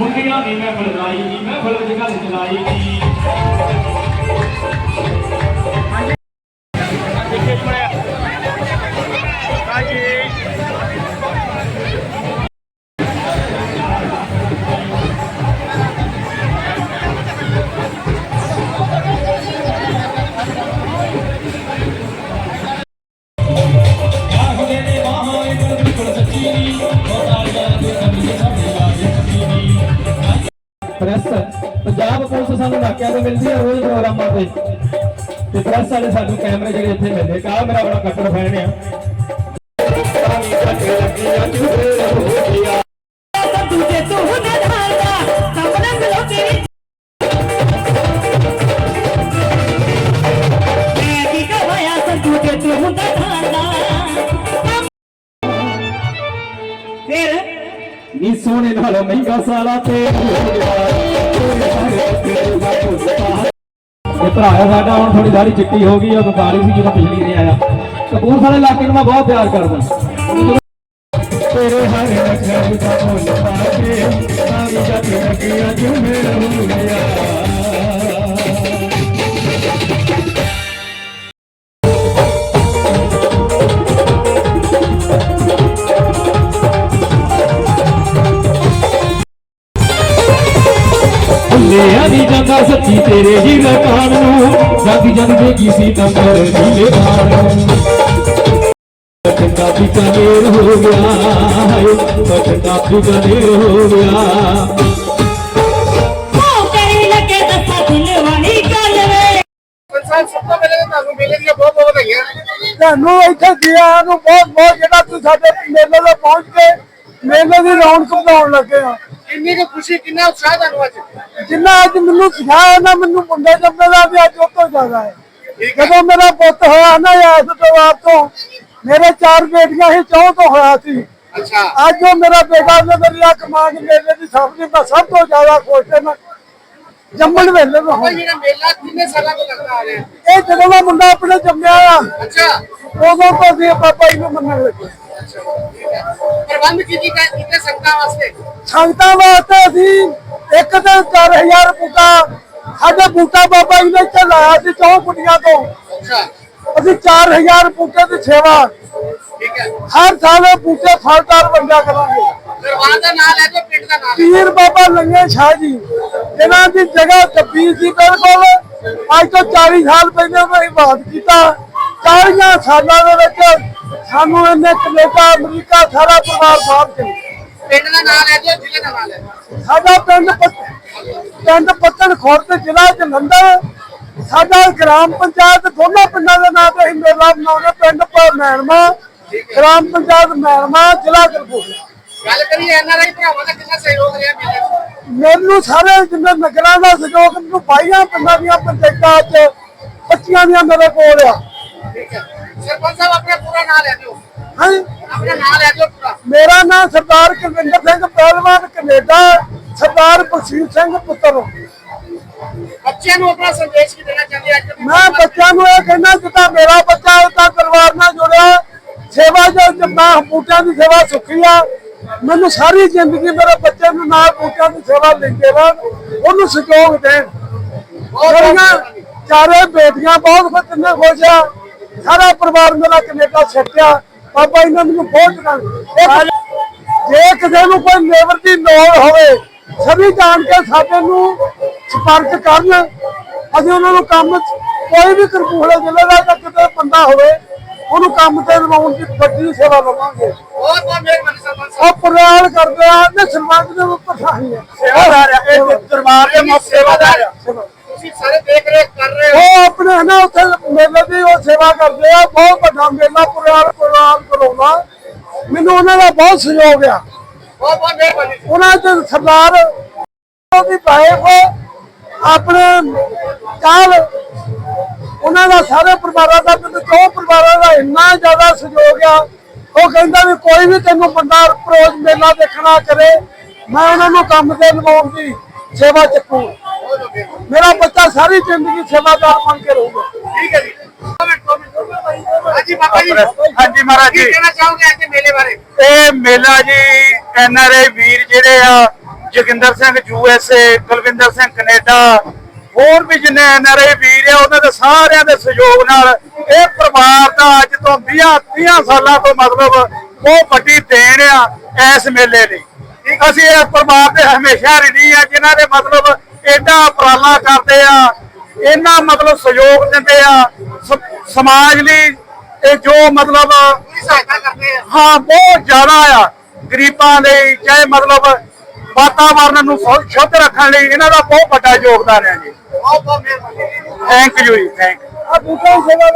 ਮੁੰਡਿਆਂ ਦੀ ਮਹਿਫਲ ਲਾਈ ਦੀ ਮਹਿਫਲ ਵਿੱਚ ਗੱਲ ਚਲਾਈ। ਦੀ ਪ੍ਰੈਸ ਪੰਜਾਬ ਪੁਲਿਸ ਸਾਨੂੰ ਨਾਕਿਆਂ ਤੇ ਮਿਲਦੀ ਹੈ ਰੋਜ਼ ਪ੍ਰੋਗਰਾਮਾਂ ਤੇ। ਤੇ ਪ੍ਰੈਸ ਵਾਲੇ ਸਾਨੂੰ ਕੈਮਰੇ ਜਿਹੜੇ ਇੱਥੇ ਮਿਲਦੇ ਕਾ ਮੇਰਾ ਬੜਾ ਕੱਟੜ ਫੈਨ ਆ। ਦੂਜੇ ਤੂੰ ਨਾ ਸੋਹਣੇ ਨਾਲ ਇਹ ਭਰਾ ਆ ਸਾਡਾ, ਹੁਣ ਥੋੜੀ ਦਾੜੀ ਚਿੱਟੀ ਹੋ ਗਈ ਉਹ ਬਿਮਾਰੀ ਸੀ ਜਦੋਂ ਪਿਛਲੀ ਨਹੀਂ ਆਇਆ। ਕਪੂਰ ਕਪੂਰਥਲੇ ਇਲਾਕੇ ਨੂੰ ਮੈਂ ਬਹੁਤ ਪਿਆਰ ਕਰਦਾ। ਤੇਰੇ ਹਰ ਨਖਰ ਦਾ ਫੁੱਲ ਪਾ ਕੇ, ਸਾਰੀ ਜੱਟ ਲੱਗਿਆ ਜੁਮੇ ਰਹੂਗਾ ਭੁੱਲਿਆ ਦੀ ਜਾਂਦਾ ਸੱਚੀ ਤੇਰੇ ਹੀ ਰਕਾਨ ਨੂੰ ਜਗ ਜਗ ਦੇਗੀ ਸੀ ਨੰਬਰ ਨੀਲੇ ਬਾਣ ਨੂੰ। ਬਚਤਾ ਪਿਤਾ ਨੇਰ ਹੋ ਗਿਆ ਹਾਏ ਬਚਤਾ ਪਿਤਾ ਨੇਰ ਹੋ ਗਿਆ। ਤੁਹਾਨੂੰ ਇੱਥੇ ਗਿਆ ਨੂੰ ਬਹੁਤ ਬਹੁਤ ਜਿਹੜਾ ਤੁਸੀਂ ਸਾਡੇ ਮੇਲੇ ਤੇ ਪਹੁੰਚ ਕੇ ਮੇਲੇ ਦੀ ਰੌਣਕ ਵਧਾਉਣ ਲੱਗੇ ਆ। ਕਿੰਨੀ ਕੁ ਖੁਸ਼ੀ ਕਿੰਨਾ ਉਤਸ਼ਾਹ ਤੁਹਾਨੂੰ ਅੱਜ? ਜਿੰਨਾ ਅੱਜ ਮੈਨੂੰ ਸਿਖਾਇਆ ਨਾ ਮੈਨੂੰ ਮੁੰਡੇ ਜੰਮੇ ਦਾ ਵੀ ਅੱਜ ਉਹ ਤੋਂ ਜ਼ਿਆਦਾ ਹੈ। ਹੈ ਜਦੋਂ ਮੇਰਾ ਪੁੱਤ ਹੋਇਆ ਨਾ ਇਸ ਪਰਿਵਾਰ ਤੋਂ ਮੇਰੇ ਚਾਰ ਬੇਟੀਆਂ ਸੀ ਚੌਂ ਤੋਂ ਹੋਇਆ ਸੀ। ਅੱਛਾ। ਅੱਜ ਉਹ ਮੇਰਾ ਬੇਟਾ ਨੇ ਮੇਰੀ ਆ ਕਮਾਂਡ ਮੇਲੇ ਦੀ ਸਭ ਦੀ ਮੈਂ ਸਭ ਤੋਂ ਜ਼ਿਆਦਾ ਖੁਸ਼ ਹਾਂ ਜੰਮਣ ਵੇਲੇ ਨੂੰ ਬਾਬਾ ਜੀ ਦਾ ਮੇਲਾ ਕਿੰਨੇ ਸਾਲਾਂ ਤੋਂ ਲੱਗਦਾ ਆ ਰਿਹਾ? ਇਹ ਜਦੋਂ ਦਾ ਮੁੰਡਾ ਆਪਣੇ ਜੰਮਿਆ ਆ ਅੱਛਾ। ਉਦੋਂ ਤੋਂ ਅਸੀਂ ਪਾਪਾ ਜੀ ਨੂੰ ਮੰਨਣ ਲੱਗੇ। ਹੈ। ਪ੍ਰਬੰਧ ਕੀ ਕੀ ਕਰ- ਕੀਤੇ ਸੰਗਤਾਂ ਵਾਸਤੇ? ਸੰਗਤਾਂ ਵਾਸਤੇ ਅਸੀਂ ਇੱਕ ਤੇ 4000 ਬੂਟਾ ਸਾਡੇ ਬੂਟਾ ਬਾਬਾ ਜੀ ਨੇ ਇੱਥੇ ਲਾਇਆ ਸੀ ਚੌਂ ਕੁੜੀਆਂ ਤੋਂ। ਅੱਛਾ। ਅਸੀਂ 4000 ਬੂਟੇ ਦੀ ਸੇਵਾ ਠੀਕ ਹੈ। ਹਰ ਸਾਲ ਇਹ ਬੂਟੇ ਫਲਦਾਰ ਵੰਡਿਆ ਕਰਾਂਗੇ। ਦਰਬਾਰ ਦਾ ਨਾਮ ਲੈ ਕੇ ਪਿੰਡ ਦਾ ਨਾਮ ਪੀਰ ਬਾਬਾ ਲੰਗੇ ਸ਼ਾਹ ਜੀ ਜਿਨ੍ਹਾਂ ਦੀ ਜਗ੍ਹਾ ਦੱਬੀ ਸੀ ਬਿਲਕੁਲ ਅੱਜ ਤੋਂ 40 ਸਾਲ ਪਹਿਲਾਂ ਉਹਨਾਂ ਨੇ ਬਾਤ ਕੀਤਾ। 40 ਸਾਲਾਂ ਦੇ ਵਿੱਚ ਸਾਨੂੰ ਇਹਨੇ ਕੈਨੇਡਾ ਅਮਰੀਕਾ ਸਾਰਾ ਪਰਿਵਾਰ ਬਾਹਰ ਚਲੇ ਪਿੰਡ ਦਾ ਨਾਮ ਲੈ ਦਿਓ ਜ਼ਿਲ੍ਹੇ ਦਾ ਨਾਮ ਲੈ ਦਿਓ। ਸਾਡਾ ਪਿੰਡ ਪੱਤ- ਪਿੰਡ ਪੱਤਨ ਖੁਰਦ ਜ਼ਿਲ੍ਹਾ ਜਲੰਧਰ ਸਾਡਾ ਗ੍ਰਾਮ ਪੰਚਾਇਤ ਦੋਨੋਂ ਪਿੰਡਾਂ ਦੇ ਨਾਂ ਤੇ ਅਸੀਂ ਮੇਲਾ ਮਨਾਉਂਦੇ ਪਿੰਡ ਪਰ ਮੈਣਮਾ ਗ੍ਰਾਮ ਪੰਚਾਇਤ ਮੈਣਮਾ ਜ਼ਿਲ੍ਹਾ ਕਪੂਰਥਲਾ ਗੱਲ ਕਰੀਏ ਐਨਆਰਆਈ ਭਰਾਵਾਂ ਦਾ ਕਿੰਨਾ ਸਹਿਯੋਗ ਰਿਹਾ ਮੇਲੇ 'ਚ? ਮੈਨੂੰ ਸਾਰੇ ਜਿੰਨੇ ਨਗਰਾਂ ਦਾ ਸਹਿਯੋਗ ਮੈਨੂੰ ਬਾਈਆਂ ਪਿੰਡਾਂ ਦੀਆਂ ਪੰਚਾਇਤਾਂ ਚ ਬੱਚੀਆਂ ਦੀਆਂ ਮੇਰੇ ਕੋਲ ਆ। ਠੀਕ ਹੈ। ਸਰਪੰਚ ਸਾਹਿਬ ਆਪਣਾ ਪੂਰਾ ਨਾਮ ਲੈ ਦਿਓ। ਹਾਂ? ਆਪਣਾ ਨਾਮ ਲੈ ਦਿਓ ਪੂਰਾ ਮੇਰਾ ਨਾਮ ਸਰਦਾਰ ਕੁਲਵਿੰਦਰ ਸਿੰਘ ਪਹਿਲਵਾਨ ਕੈਨੇਡਾ। ਸਰਦਾਰ ਬਖਸ਼ੀਰ ਸਿੰਘ ਪੁੱਤਰ। ਬੱਚਿਆਂ ਨੂੰ ਆਪਣਾ ਸੰਦੇਸ਼ ਕੀ ਦੇਣਾ ਚਾਹੁੰਦੇ ਅੱਜ ਮੈਂ ਬੱਚਿਆਂ ਨੂੰ ਇਹ ਕਹਿੰਦਾ ਜਿੱਦਾਂ ਮੇਰਾ ਬੱਚਾ ਉਹਦਾ ਪਰਿਵਾਰ ਨਾਲ ਜੁੜਿਆ। ਸੇਵਾ ਜੋ ਜਿੱਦਾਂ ਬੂਟਿਆਂ ਦੀ ਸੇਵਾ ਸੁੱਖੀ ਆ। ਮੈਨੂੰ ਸਾਰੀ ਜ਼ਿੰਦਗੀ ਮੇਰੇ ਬੱਚੇ ਨੂੰ ਨਾਲ ਬੂਟਿਆਂ ਦੀ ਸੇਵਾ ਲੈਂਦੇ ਰਹਿਣ ਉਹਨੂੰ ਸਹਿਯੋਗ ਦੇਣ। ਮੇਰੀਆਂ ਚਾਰੇ ਬੇਟੀਆਂ ਬਹੁਤ ਖੁਸ਼ ਨੇ ਖੁਸ਼ ਆ। ਸਾਰਾ ਪਰਿਵਾਰ ਮੇਰਾ ਕੈਨੇਡਾ ਛੱਡਿਆ ਬਾਬਾ ਇਹਨਾਂ ਮੈਨੂੰ ਬਹੁਤ ਕਰ ਜੇ ਕਿਸੇ ਨੂੰ ਕੋਈ ਲੇਬਰ ਦੀ ਲੋੜ ਹੋਵੇ ਸਭੀ ਜਾਣ ਕੇ ਸਾਡੇ ਨੂੰ ਸੰਪਰਕ ਕਰਨ। ਅਸੀਂ ਉਹਨਾਂ ਨੂੰ ਕੰਮ ਕੋਈ ਵੀ ਕਰਪੂਲੇ ਜ਼ਿਲ੍ਹੇ ਦਾ ਤਾਂ ਕਿਤੇ ਬੰਦਾ ਹੋਵੇ ਉਹਨੂੰ ਕੰਮ ਤੇ ਲਵਾਉਣ ਦੀ ਵੱਡੀ ਸੇਵਾ ਲਵਾਂਗੇ ਬਹੁਤ ਬਹੁਤ ਮਿਹਰਬਾਨੀ ਸਰਪੰਚ ਸਾਹਿਬ ਪ੍ਰਯਾਲ ਕਰਦੇ ਆ ਨੇ ਸਰਪੰਚ ਦੇ ਉੱਪਰ ਸਾਹੀ ਹੈ ਸੇਵਾਦਾਰ ਆ ਇਹ ਦਰਬਾਰ ਦੇ ਮੁੱਖ ਸੇਵਾਦਾਰ ਆ। ਤੁਸੀਂ ਸਾਰੇ ਦੇਖ ਰੇਖ ਕਰ ਰਹੇ ਹੋ। ਉਹ ਆਪਣੇ ਨਾ ਉੱਥੇ ਮੇਲੇ ਦੀ ਉਹ ਸੇਵਾ ਕਰਦੇ ਆ ਬਹੁਤ ਵੱਡਾ ਮੇਲਾ ਪ੍ਰਯਾਲ ਪ੍ਰਯਾਲ ਕਰਾਉਣਾ ਮੈਨੂੰ ਉਹਨਾਂ ਦਾ ਬਹੁਤ ਸਹਿਯੋਗ ਆ। ਬਹੁਤ ਬਹੁਤ ਮਿਹਰਬਾਨੀ ਉਹਨਾਂ ਚ ਸਰਦਾਰ ਉਹਦੀ ਵਾਈਫ ਆਪਣੇ ਕਾਲ ਉਹਨਾਂ ਦਾ ਸਾਰੇ ਪਰਿਵਾਰਾਂ ਦਾ ਮੈਨੂੰ ਦੋ ਪਰਿਵਾਰਾਂ ਦਾ ਇੰਨਾ ਜ਼ਿਆਦਾ ਸਹਿਯੋਗ ਆ। ਉਹ ਕਹਿੰਦਾ ਵੀ ਕੋਈ ਵੀ ਤੈਨੂੰ ਬੰਦਾ ਪ੍ਰੋਜ ਮੇਲਾ ਦੇਖਣਾ ਕਰੇ ਮੈਂ ਉਹਨਾਂ ਨੂੰ ਕੰਮ ਤੇ ਲਵਾਉਣ ਦੀ ਸੇਵਾ ਚੱਕੂ। ਮੇਰਾ ਬੱਚਾ ਸਾਰੀ ਜ਼ਿੰਦਗੀ ਸੇਵਾਦਾਰ ਬਣ ਕੇ ਰਹੂਗਾ। ਠੀਕ ਹੈ ਜੀ। ਹਾਂਜੀ ਬਾਬਾ ਜੀ। ਹਾਂਜੀ ਮਹਾਰਾਜ ਕੀ ਜੀ ਕਹਿਣਾ ਚਾਹੋਗੇ ਅੱਜ ਦੇ ਮੇਲੇ ਬਾਰੇ? ਇਹ ਮੇਲਾ ਜੀ ਐਨਆਰਆਈ ਵੀਰ ਜਿਹੜੇ ਆ ਜੋਗਿੰਦਰ ਸਿੰਘ ਯੂਐਸਏ ਕੁਲਵਿੰਦਰ ਸਿੰਘ ਕੈਨੇਡਾ ਹੋਰ ਵੀ ਜਿੰਨੇ ਐਨਆਰਆਈ ਵੀਰ ਆ ਉਹਨਾਂ ਦੇ ਸਾਰਿਆਂ ਦੇ ਸਹਿਯੋਗ ਨਾਲ ਇਹ ਪਰਿਵਾਰ ਦਾ ਅੱਜ ਤੋਂ 20 30 ਸਾਲਾਂ ਤੋਂ ਮਤਲਬ ਬਹੁਤ ਵੱਡੀ ਦੇਣ ਆ ਇਸ ਮੇਲੇ ਲਈ। ਅਸੀਂ ਇਹ ਪਰਿਵਾਰ ਦੇ ਹਮੇਸ਼ਾ ਰਿਣੀ ਆ ਜਿਨ੍ਹਾਂ ਦੇ ਮਤਲਬ ਐਡਾ ਉਪਰਾਲਾ ਕਰਦੇ ਆ ਇਹਨਾਂ ਮਤਲਬ ਸਹਿਯੋਗ ਦਿੰਦੇ ਆ ਸਮਾਜ ਲਈ ਇਹ ਜੋ ਮਤਲਬ ਹਾਂ ਬਹੁਤ ਜ਼ਿਆਦਾ ਆ। ਗਰੀਬਾਂ ਲਈ ਚਾਹੇ ਮਤਲਬ ਵਾਤਾਵਰਨ ਨੂੰ ਸ਼ੁੱਧ ਰੱਖਣ ਲਈ ਇਹਨਾਂ ਦਾ ਬਹੁਤ ਵੱਡਾ ਯੋਗਦਾਨ ਹੈ ਜੀ। ਬਹੁਤ ਬਹੁਤ ਮਿਹਰਬਾਨੀ। ਥੈਂਕ ਯੂ ਜੀ ਥੈਂਕ ਆ ਬੂਟਾ ਸੇਵਾ